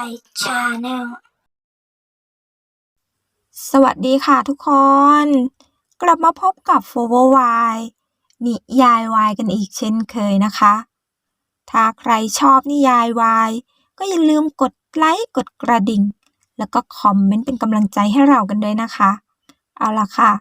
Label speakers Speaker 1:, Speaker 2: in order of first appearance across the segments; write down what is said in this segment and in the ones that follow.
Speaker 1: Why Channel
Speaker 2: สวัสดีค่ะทุกคน กลับมาพบกับ f o r w y นิยายวายกันอีกเช่นเคยนะคะ ถ้าใครชอบนิยายวายก็อย่าลืมกดไลค์กดกระดิ่ง แล้วก็คอมเมนต์เป็นกำลังใจให้เรากันด้วยนะคะ เอาล่ะค่ะ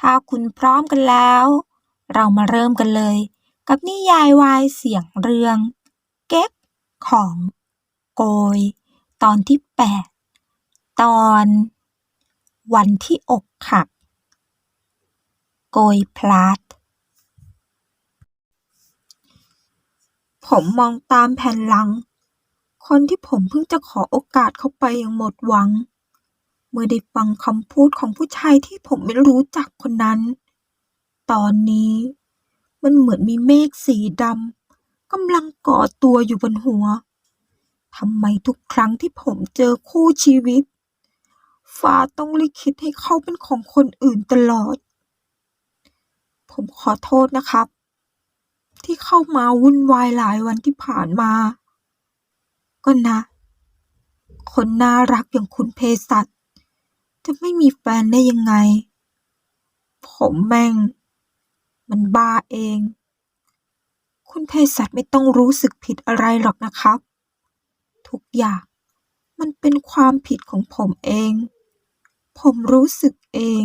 Speaker 2: ถ้าคุณพร้อมกันแล้ว เรามาเริ่มกันเลย กับนิยายวายเสียงเรื่อง เก๊กของโกย ตอนที่ 8 ตอน วันที่อกหัก โกยพลัดผมมองตามแผ่นหลัง คนที่ผมเพิ่งจะขอโอกาสเข้าไปอย่างหมดหวัง เมื่อได้ฟังคำพูดของผู้ชายที่ผมไม่รู้จักคนนั้น ตอนนี้มันเหมือนมีเมฆสีดำกำลังก่อตัวอยู่บนหัว ทำไมทุกครั้งที่ผมเจอคู่ชีวิต ฟ้าต้องลิขิตให้เขาเป็นของคนอื่นตลอด ผมขอโทษนะครับ ที่เข้ามาวุ่นวายหลายวันที่ผ่านมา ก็นะ คนน่ารักอย่างคุณเพสัตจะไม่มีแฟนได้ยังไง ผมแม่ง มันบ้าเอง คุณเพสัตไม่ต้องรู้สึกผิดอะไรหรอกนะครับ ทุกอย่าง มันเป็นความผิดของผมเอง ผมรู้สึกเอง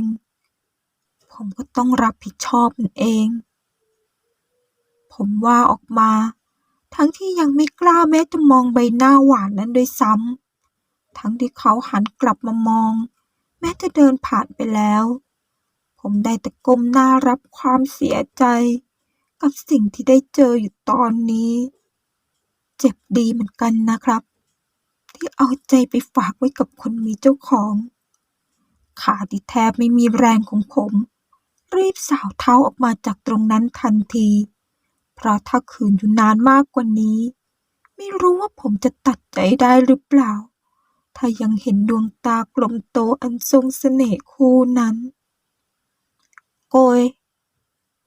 Speaker 2: ผมก็ต้องรับผิดชอบมันเอง ผมว่าออกมา ทั้งที่ยังไม่กล้าแม้จะมองใบหน้าหวานนั้นด้วยซ้ำ ทั้งที่เขาหันกลับมามอง แม้จะเดินผ่านไปแล้ว ผมได้แต่ก้มหน้ารับความเสียใจ กับสิ่งที่ได้เจออยู่ตอนนี้เจ็บดีเหมือนกันนะครับ ที่เอาใจไปฝากไว้กับคนมีเจ้าของ ขาที่แทบไม่มีแรงของผม รีบสาวเท้าออกมาจากตรงนั้นทันที เพราะถ้าขืนอยู่นานมากกว่านี้ ไม่รู้ว่าผมจะตัดใจได้หรือเปล่า ถ้ายังเห็นดวงตากลมโตอันทรงเสน่ห์คู่นั้น โกย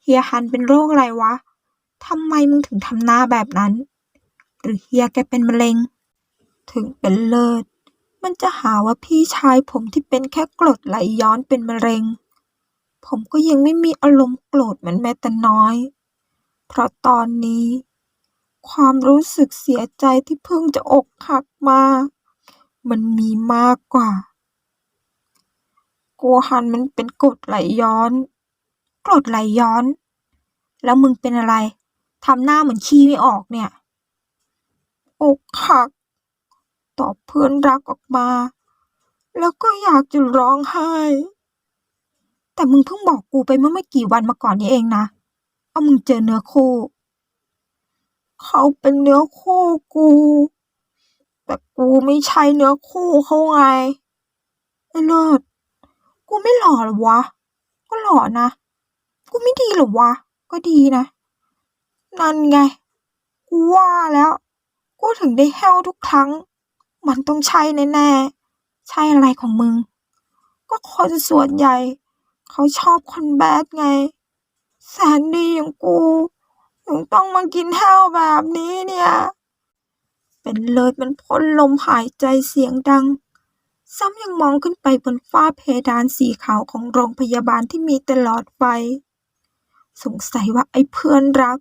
Speaker 2: เฮียฮันเป็นโรคอะไรวะ ทำไมมึงถึงทำหน้าแบบนั้น หรือเฮียแกเป็นมะเร็ง ถึงเป็นเลิศ มันจะหาว่าพี่ชายผมที่เป็นแค่กรดไหลย้อนเป็นมะเร็ง ผมก็ยังไม่มีอารมณ์โกรธเหมือนแม้แต่น้อย เพราะตอนนี้ ความรู้สึกเสียใจที่เพิ่งจะอกหักมา มันมีมากกว่าโกฮันมันเป็นกรดไหลย้อน กรดไหลย้อน แล้วมึงเป็นอะไรทำหน้าเหมือนขี้ไม่ออกเนี่ย อกหัก ตอบเพื่อนรักออกมา แล้วก็อยากจะร้องไห้ แต่มึงเพิ่งบอกกูไปเมื่อไม่กี่วันมาก่อนนี้เองนะว่ามึงเจอเนื้อคู่ เขาเป็นเนื้อคู่กู แต่กูไม่ใช่เนื้อคู่เขาไงไอ้เลิศกูไม่หล่อเหรอวะ ก็หล่อนะ กูไม่ดีเหรอวะ ก็ดีนะ นั่นไง กูว่าแล้ว กูถึงได้แห้วทุกครั้ง มันต้องใช่แน่ๆ ใช่อะไรของมึง ก็คนส่วนใหญ่ เขาชอบคนแบดไง แสนดีอย่างกูถึงต้องมากินแห้วแบบนี้เนี่ย เป็นเลิศมันพ่นลมหายใจเสียงดัง ซ้ำยังมองขึ้นไปบนฝ้าเพดานสีขาวของโรงพยาบาลที่มีตลอดไฟสงสัยว่าไอ้เพื่อนรัก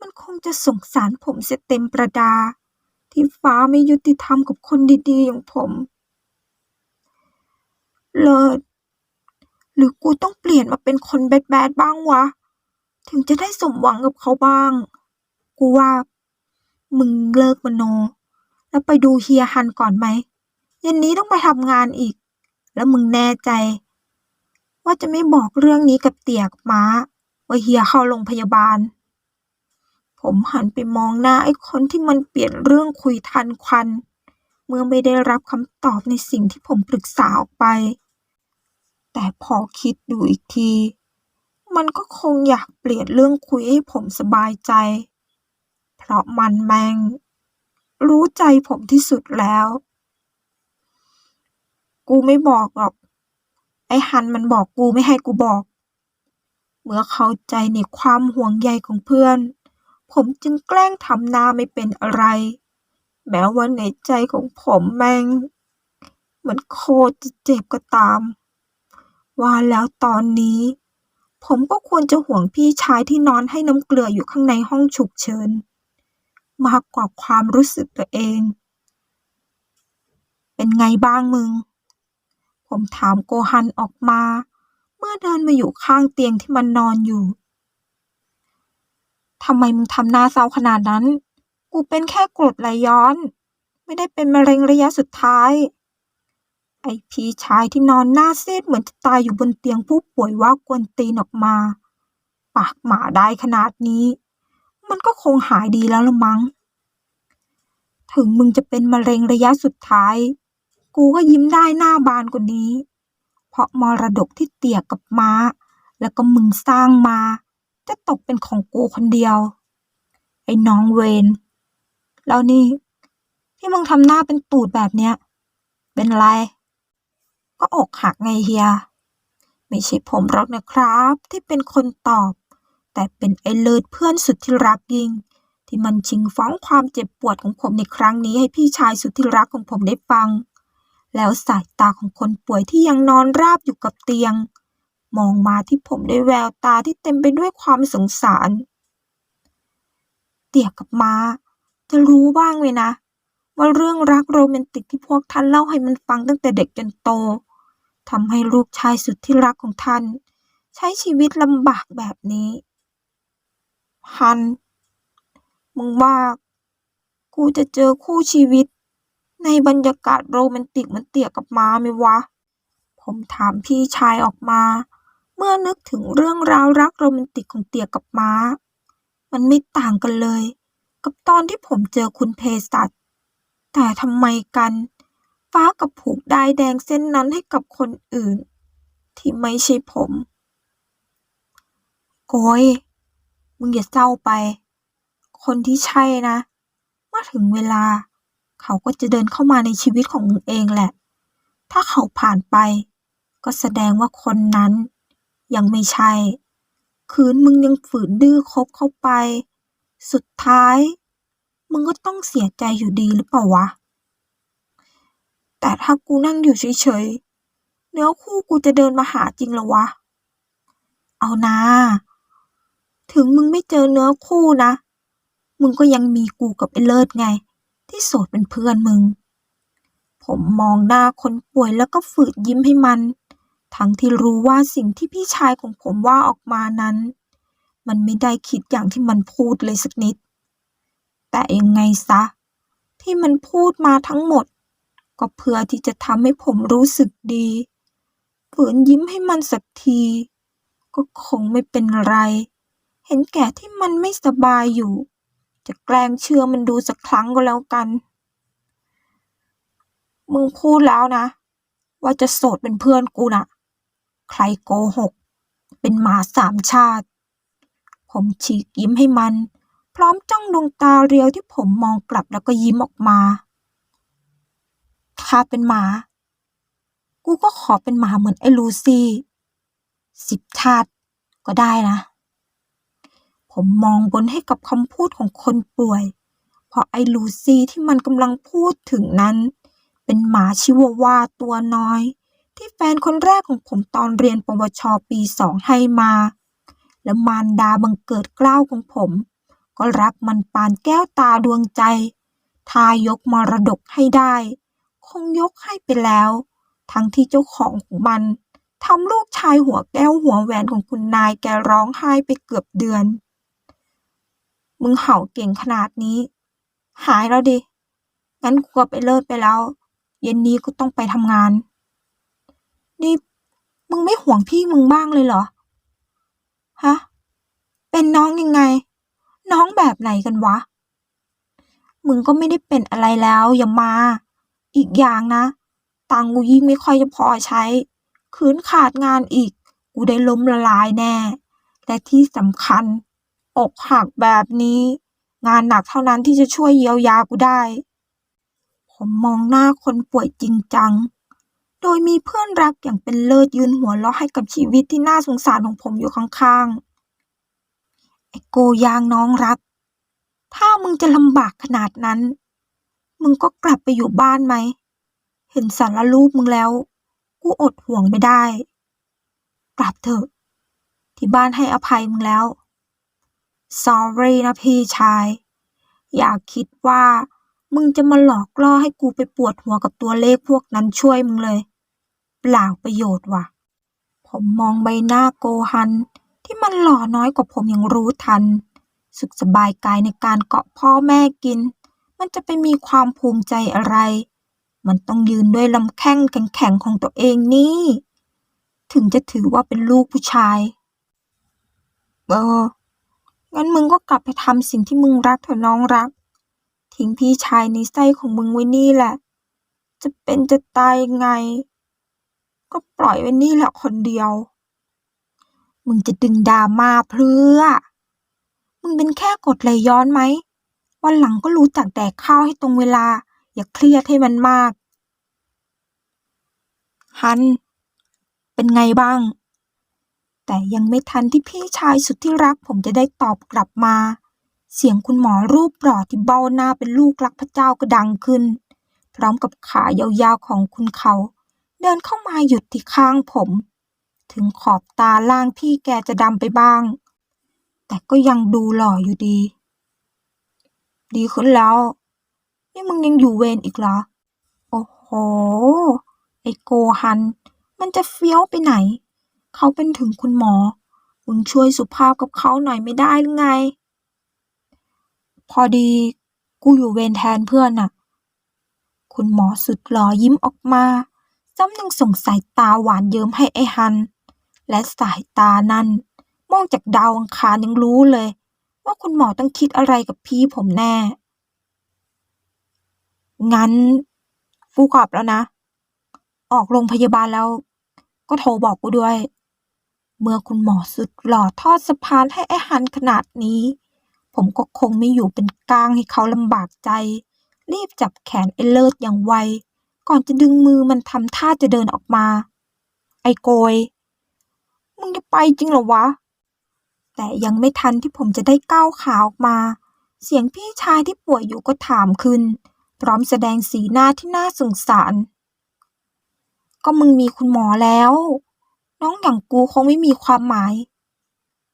Speaker 2: มันคงจะสงสารผมเสียเต็มประดา ที่ฟ้าไม่ยุติธรรมกับคนดีๆ อย่างผม เลิศหรือกูต้องเปลี่ยนมาเป็นคนแบดๆบ้างวะ ถึงจะได้สมหวังกับเขาบ้าง กูว่า มึงเลิกมโน แล้วไปดูเฮียฮันก่อนไหมเย็นนี้ต้องไปทำงานอีก แล้วมึงแน่ใจ ว่าจะไม่บอกเรื่องนี้กับเตียกม้า ว่าเฮียเข้าโรงพยาบาล ผมหันไปมองหน้าไอ้คนที่มันเปลี่ยนเรื่องคุยทันควัน เมื่อไม่ได้รับคำตอบในสิ่งที่ผมปรึกษาออกไป แต่พอคิดดูอีกที มันก็คงอยากเปลี่ยนเรื่องคุยให้ผมสบายใจ เพราะมันแมง รู้ใจผมที่สุดแล้ว กูไม่บอกหรอก ไอ้ฮันมันบอกกูไม่ให้กูบอก เมื่อเข้าใจในความห่วงใยของเพื่อน ผมจึงแกล้งทำหน้าไม่เป็นอะไร แม้ว่าในใจของผมแม่ง มันโคตรจะเจ็บก็ตาม ว่าแล้วตอนนี้ ผมก็ควรจะห่วงพี่ชายที่นอนให้น้ำเกลืออยู่ข้างในห้องฉุกเฉิน มากกว่าความรู้สึกตัวเอง เป็นไงบ้างมึง ผมถามโกฮันออกมา เมื่อเดินมาอยู่ข้างเตียงที่มันนอนอยู่ ทำไมมึงทำหน้าเศร้าขนาดนั้น กูเป็นแค่กรดไหลย้อน ไม่ได้เป็นมะเร็งระยะสุดท้าย ไอพี่ชายที่นอนหน้าซีดเหมือนจะตายอยู่บนเตียงผู้ป่วยว่ากวนตีนออกมา ปากหมาได้ขนาดนี้ มันก็คงหายดีแล้วละมั้ง ถึงมึงจะเป็นมะเร็งระยะสุดท้าย กูก็ยิ้มได้หน้าบานกว่านี้ เพราะมรดกที่เตี่ยกับม้า แล้วก็มึงสร้างมา จะตกเป็นของกูคนเดียว ไอ้น้องเวนแล้วนี่ที่มึงทำหน้าเป็นตูดแบบเนี้ย เป็นไร ก็อกหักไงเฮีย ไม่ใช่ผมหรอกนะครับ ที่เป็นคนตอบ แต่เป็นไอ้เลิศเพื่อนสุดที่รักยิ่ง ที่มันชิงฟ้องความเจ็บปวดของผมในครั้งนี้ให้พี่ชายสุดที่รักของผมได้ฟัง แล้วสายตาของคนป่วยที่ยังนอนราบอยู่กับเตียง มองมาที่ผมด้วยแววตาที่เต็มไปด้วยความสงสาร เตี่ยกับมาจะรู้บ้างเลยนะ ว่าเรื่องรักโรแมนติกที่พวกท่านเล่าให้มันฟังตั้งแต่เด็กจนโตทำให้ลูกชายสุดที่รักของท่าน ใช้ชีวิตลำบากแบบนี้ ฮัน มึงว่า กูจะเจอคู่ชีวิต ในบรรยากาศโรแมนติกเหมือนเตี่ยกับมาไหมวะ ผมถามพี่ชายออกมา มื่อนึกถึงเรื่องราวรักโรแมนติกของเตี่ยกับม้า มันไม่ต่างกันเลย กับตอนที่ผมเจอคุณเพสัตแต่ทำไมกัน ฟ้ากับผูกได้แดงเส้นนั้นให้กับคนอื่น ที่ไม่ใช่ผมโกยมึงอย่าเศร้าไป คนที่ใช่นะ เมื่อถึงเวลา เขาก็จะเดินเข้ามาในชีวิตของมึงเองแหละ ถ้าเขาผ่านไป ก็แสดงว่าคนนั้น ยังไม่ใช่ คืนมึงยังฝืนดื้อคบเข้าไป สุดท้าย มึงก็ต้องเสียใจอยู่ดีหรือเปล่าวะ แต่ถ้ากูนั่งอยู่เฉยๆ เนื้อคู่กูจะเดินมาหาจริงหรอวะ เอานะถึงมึงไม่เจอเนื้อคู่นะ มึงก็ยังมีกูกับไอ้เลิศไง ที่โสดเป็นเพื่อนมึง ผมมองหน้าคนป่วยแล้วก็ฝืดยิ้มให้มัน ทั้งที่รู้ว่าสิ่งที่พี่ชายของผมว่าออกมานั้น มันไม่ได้คิดอย่างที่มันพูดเลยสักนิด แต่ยังไงซะ ที่มันพูดมาทั้งหมด ก็เพื่อที่จะทำให้ผมรู้สึกดีฝืนยิ้มให้มันสักที ก็คงไม่เป็นไร เห็นแก่ที่มันไม่สบายอยู่ จะแกล้งเชื่อมันดูสักครั้งก็แล้วกัน มึงพูดแล้วนะ ว่าจะโสดเป็นเพื่อนกูน่ะ ใครโกหก เป็นหมาสามชาติ ผมฉีกยิ้มให้มัน พร้อมจ้องดวงตาเรียวที่ผมมองกลับแล้วก็ยิ้มออกมา ถ้าเป็นหมา กูก็ขอเป็นหมาเหมือนไอ้ลูซี่สิบชาติก็ได้นะ ผมมองบนให้กับคำพูดของคนป่วย เพราะไอ้ลูซี่ที่มันกำลังพูดถึงนั้น เป็นหมาชิวาวาตัวน้อย ที่แฟนคนแรกของผมตอนเรียนปวชปีสองให้มา และมารดาบังเกิดเกล้าวของผม ก็รักมันปานแก้วตาดวงใจ ทายกมรดกให้ได้ คงยกให้ไปแล้ว ทั้งที่เจ้าของของมันทำลูกชายหัวแก้วหัวแหวนของคุณนายแกร้องไห้ไปเกือบเดือน มึงเห่าเก่งขนาดนี้ หายแล้วดิ งั้นกูก็ไปเลิกไปแล้ว เย็นนี้กูต้องไปทำงาน มึงไม่ห่วงพี่มึงบ้างเลยเหรอ ฮะ เป็นน้องยังไง น้องแบบไหนกันวะ มึงก็ไม่ได้เป็นอะไรแล้วอย่ามา อีกอย่างนะตังกูยิ่งไม่ค่อยจะพอใช้ คืนขาดงานอีก กูได้ล้มละลายแน่ และที่สำคัญ อกหักแบบนี้ งานหนักเท่านั้นที่จะช่วยเยียวยากูได้ ผมมองหน้าคนป่วยจริงจัง โดยมีเพื่อนรักอย่างเป็นเลิศยืนหัวเราะให้กับชีวิตที่น่าสงสารของผมอยู่ข้างๆ ไอโกยางน้องรัก ถ้ามึงจะลำบากขนาดนั้น มึงก็กลับไปอยู่บ้านไหม เห็นสารรูปมึงแล้ว กูอดห่วงไม่ได้ กลับเถอะ ที่บ้านให้อภัยมึงแล้ว sorry นะพี่ชาย อย่าคิดว่ามึงจะมาหลอกล่อให้กูไปปวดหัวกับตัวเลขพวกนั้นช่วยมึงเลย เปล่าประโยชน์ว่ะ ผมมองใบหน้าโกฮัน ที่มันหล่อน้อยกว่าผมยังรู้ทัน สุขสบายกายในการเกาะพ่อแม่กิน มันจะไปมีความภูมิใจอะไร มันต้องยืนด้วยลำแข้งแข็งๆของตัวเองนี่ ถึงจะถือว่าเป็นลูกผู้ชาย เออ งั้นมึงก็กลับไปทำสิ่งที่มึงรักเถอะน้องรัก ทิ้งพี่ชายในไส้ของมึงไว้นี่แหละ จะเป็นจะตายยังไง ก็ปล่อยไว้นี่แหละคนเดียว มึงจะดึงดราม่าเพื่อ มึงเป็นแค่กดไหลย้อนไหม วันหลังก็รู้จักแดกข้าวให้ตรงเวลา อย่าเครียดให้มันมาก ฮัน เป็นไงบ้าง แต่ยังไม่ทันที่พี่ชายสุดที่รักผมจะได้ตอบกลับมา เสียงคุณหมอรูปหล่อที่เบ้าหน้าเป็นลูกรักพระเจ้าก็ดังขึ้น พร้อมกับขายาวๆของคุณเขา เดินเข้ามาหยุดที่ข้างผม ถึงขอบตาล่างพี่แกจะดำไปบ้าง แต่ก็ยังดูหล่ออยู่ดี ดีขึ้นแล้ว นี่มึงยังอยู่เวรอีกเหรอ โอ้โห ไอโกฮัน มันจะเฟี้ยวไปไหน เขาเป็นถึงคุณหมอ มึงช่วยสุภาพกับเขาหน่อยไม่ได้หรือไง พอดีกูอยู่เวรแทนเพื่อนน่ะ คุณหมอสุดหล่อยิ้มออกมา ซ้ำยังส่งสายตาหวานเยิ้มให้ไอ้ฮัน และสายตานั้น มองจากดาวอังคารยังรู้เลย ว่าคุณหมอต้องคิดอะไรกับพี่ผมแน่ งั้นกูกลับแล้วนะ ออกโรงพยาบาลแล้ว ก็โทรบอกกูด้วย เมื่อคุณหมอสุดหล่อทอดสะพานให้ไอ้ฮันขนาดนี้ ผมก็คงไม่อยู่เป็นกลางให้เขาลำบากใจ รีบจับแขนไอ้เลิศอย่างไว ก่อนจะดึงมือมันทำท่าจะเดินออกมา ไอ้โกย มึงจะไปจริงเหรอวะ แต่ยังไม่ทันที่ผมจะได้ก้าวขาออกมา เสียงพี่ชายที่ป่วยอยู่ก็ถามขึ้น พร้อมแสดงสีหน้าที่น่าสงสาร ก็มึงมีคุณหมอแล้ว น้องอย่างกูคงไม่มีความหมาย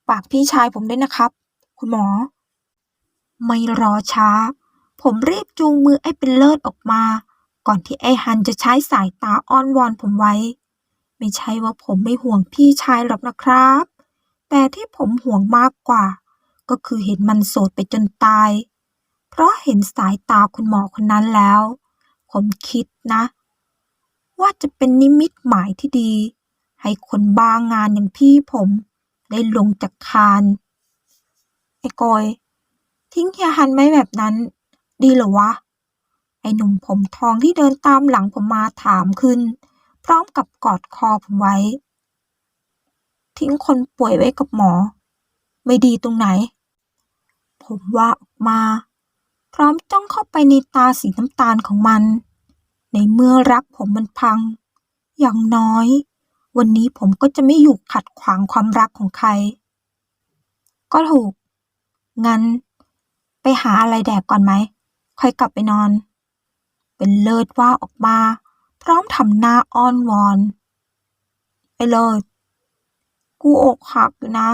Speaker 2: ฝากพี่ชายผมด้วยนะครับ คุณหมอ ไม่รอช้า ผมรีบจูงมือไอ้เป็นเลิศออกมา ก่อนที่ไอ้ฮันจะใช้สายตาอ้อนวอนผมไว้ ไม่ใช่ว่าผมไม่ห่วงพี่ชายหรอกนะครับ แต่ที่ผมห่วงมากกว่า ก็คือเห็นมันโสดไปจนตาย เพราะเห็นสายตาคุณหมอคนนั้นแล้ว ผมคิดนะ ว่าจะเป็นนิมิตหมายที่ดี ให้คนบ้างงานอย่างพี่ผมได้ลงจากคานไอ้กอย ทิ้งเฮียฮันไว้แบบนั้น ดีเหรอวะ อ้หนุ่มผมทองที่เดินตามหลังผมมาถามขึ้น พร้อมกับกอดคอผมไว้ ทิ้งคนป่วยไว้กับหมอ ไม่ดีตรงไหน ผมว่าออกมา พร้อมจ้องเข้าไปในตาสีน้ำตาลของมัน ในเมื่อรักผมมันพัง อย่างน้อย วันนี้ผมก็จะไม่อยู่ขัดขวางความรักของใคร ก็ถูก งั้น ไปหาอะไรแดกก่อนไหมค่อยกลับไปนอน เป็นเลิศว่าออกมา พร้อมทำหน้าอ้อนวอน ไอ้เลิศ กูอกหักนะ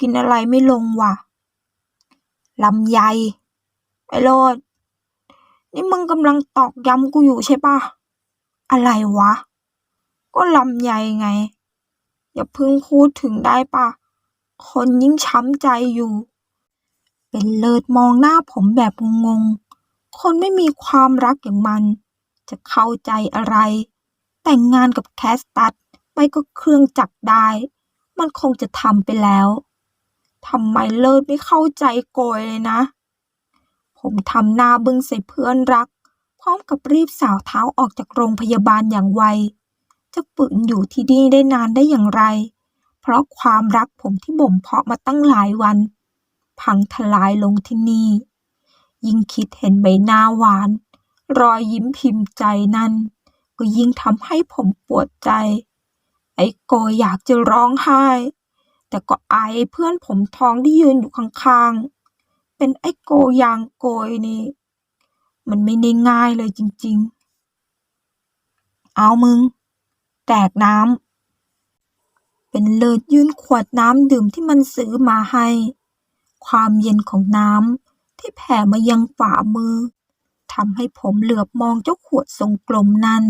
Speaker 2: กินอะไรไม่ลงว่ะลำไย ไอ้โลดนี่มึงกำลังตอกย้ำกูอยู่ใช่ปะอะไรวะ ก็ลำไยไง อย่าเพิ่งพูดถึงได้ปะคนยิ่งช้ำใจอยู่ เป็นเลิศมองหน้าผมแบบงงๆ คนไม่มีความรักอย่างมัน จะเข้าใจอะไร แต่งงานกับแคสตัดไม่ก็เครื่องจักรได้ มันคงจะทำไปแล้วทำไมเลิศไม่เข้าใจโกยเลยนะ ผมทำหน้าบึ้งใส่เพื่อนรัก พร้อมกับรีบสาวเท้าออกจากโรงพยาบาลอย่างไว จะปืนอยู่ที่นี่ได้นานได้อย่างไร เพราะความรักผมที่บ่มเพาะมาตั้งหลายวัน พังทลายลงที่นี่ ยิ่งคิดเห็นใบหน้าหวาน รอยยิ้มพิมพ์ใจนั้น ก็ยิ่งทำให้ผมปวดใจ ไอ้โกอยากจะร้องไห้ แต่ก็อายเพื่อนผมทองที่ยืนอยู่ข้างๆ เป็นไอ้โกยางโกยนี่ มันไม่ได้ง่ายเลยจริง ๆ เอามึง แตกน้ำ เป็นเลิศยื่นขวดน้ำดื่มที่มันซื้อมาให้ ความเย็นของน้ำ ที่แผ่มายังฝ่ามือทำให้ผมเหลือบมองเจ้าขวดทรงกลมนั้น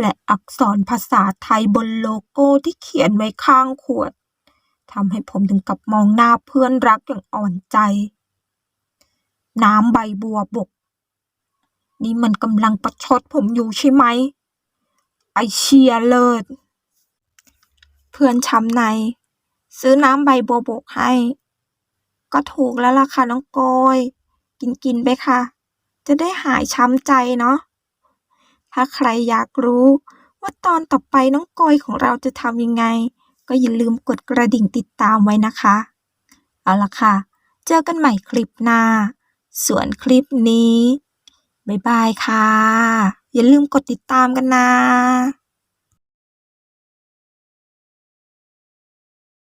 Speaker 2: และอักษรภาษาไทยบนโลโก้ที่เขียนไว้ข้างขวดทำให้ผมถึงกับมองหน้าเพื่อนรักอย่างอ่อนใจ น้ำใบบัวบก นี่มันกำลังประชดผมอยู่ใช่ไหม ไอเชียเลิศ เพื่อนช้ำใน ซื้อน้ำใบบัวบกให้ ก็ถูกแล้วล่ะค่ะน้องโกย กินกินไปค่ะ จะได้หายช้ำใจเนาะ ถ้าใครอยากรู้ว่าตอนต่อไปน้องโกยของเราจะทำยังไง ก็อย่าลืมกดกระดิ่งติดตามไว้นะคะ เอาล่ะค่ะ เจอกันใหม่คลิปหน้า ส่วนคลิปนี้ บ๊ายบายค่ะ อย่าลืมกดติดตามกันนะ